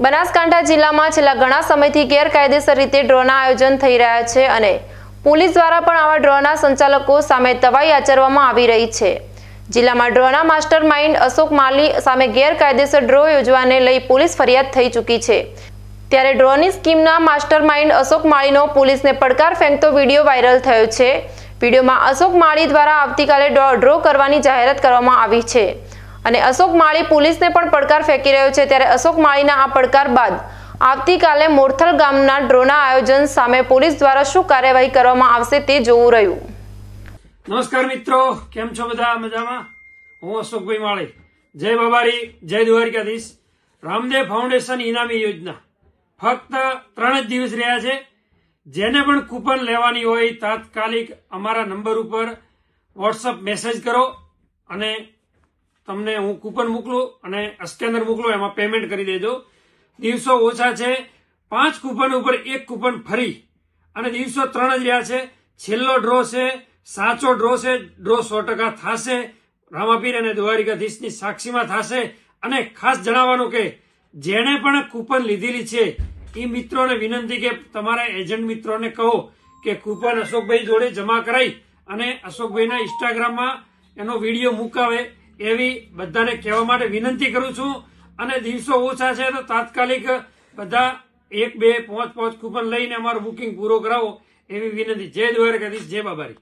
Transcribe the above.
બનાસકાંઠા જિલ્લામાં છેલ્લા ઘણા સમયથી ગેરકાયદેસર રીતે ડ્રોના આયોજન થઈ રહ્યા છે અને પોલીસ દ્વારા પણ આવા ડ્રોના સંચાલકો સામે તવાઈ આચરવામાં આવી રહી છે. જિલ્લામાં ડ્રોના માસ્ટર માઇન્ડ અશોક માલી સામે ગેરકાયદેસર ડ્રો યોજવાને લઈ પોલીસ ફરિયાદ થઈ ચૂકી છે. ત્યારે ડ્રોની સ્કીમના માસ્ટર માઇન્ડ અશોક માળીનો પોલીસને પડકાર ફેંકતો વીડિયો વાયરલ થયો છે. વિડીયોમાં અશોક માળી દ્વારા આવતીકાલે ડ્રો- કરવાની જાહેરાત કરવામાં આવી છે. અને અશોક માળી પોલીસને પણ પડકાર ફેંકી રહ્યો છે. ત્યારે અશોક માળીના આ પડકાર બાદ આવતીકાલે મોરથલ ગામના ડ્રોના આયોજન સામે પોલીસ દ્વારા શું કાર્યવાહી કરવામાં આવશે તે જોવું રહ્યું. નમસ્કાર મિત્રો, કેમ છો બધા? મજામાં? હું અશોકભાઈ માળી. જય બાબારી, જય દ્વારકાધીશ. રામદેવ ફાઉન્ડેશન ઇનામી યોજના. ફક્ત ત્રણ જ દિવસ રહ્યા છે. જેને પણ કૂપન લેવાની હોય તાત્કાલિક અમારા નંબર ઉપર વોટ્સઅપ મેસેજ કરો અને તમને હું કૂપન મોકલું અને સ્કેનર મોકલું, એમાં પેમેન્ટ કરી દેજો. દિવસો ઓછા છે, પાંચ કૂપન ઉપર એક કૂપન ફરી. અને દિવસો ત્રણ જ રહ્યા છે, છેલ્લો ડ્રો છે, સાચો ડ્રો છે ડ્રો સો ટકા થશે. રામાપીર અને દ્વારિકાધીશની સાક્ષીમાં થશે. અને ખાસ જણાવવાનું કે, જેણે પણ કૂપન લીધેલી છે એ મિત્રોને વિનંતી કે તમારા એજન્ટ મિત્રોને કહો કે કૂપન અશોકભાઈ જોડે જમા કરાઈ અને અશોકભાઈના ઇન્સ્ટાગ્રામમાં એનો વીડિયો મુકાવે. એવી બધાને કહેવા માટે વિનંતી કરું છું. અને દિવસો ઓછા છે તો તાત્કાલિક બધા એક બે પાંચ પાંચ કૂપન લઈને અમારું બુકિંગ પૂરો કરાવો એવી વિનંતી. જય દ્વારકાધીશ, જય બાબારી.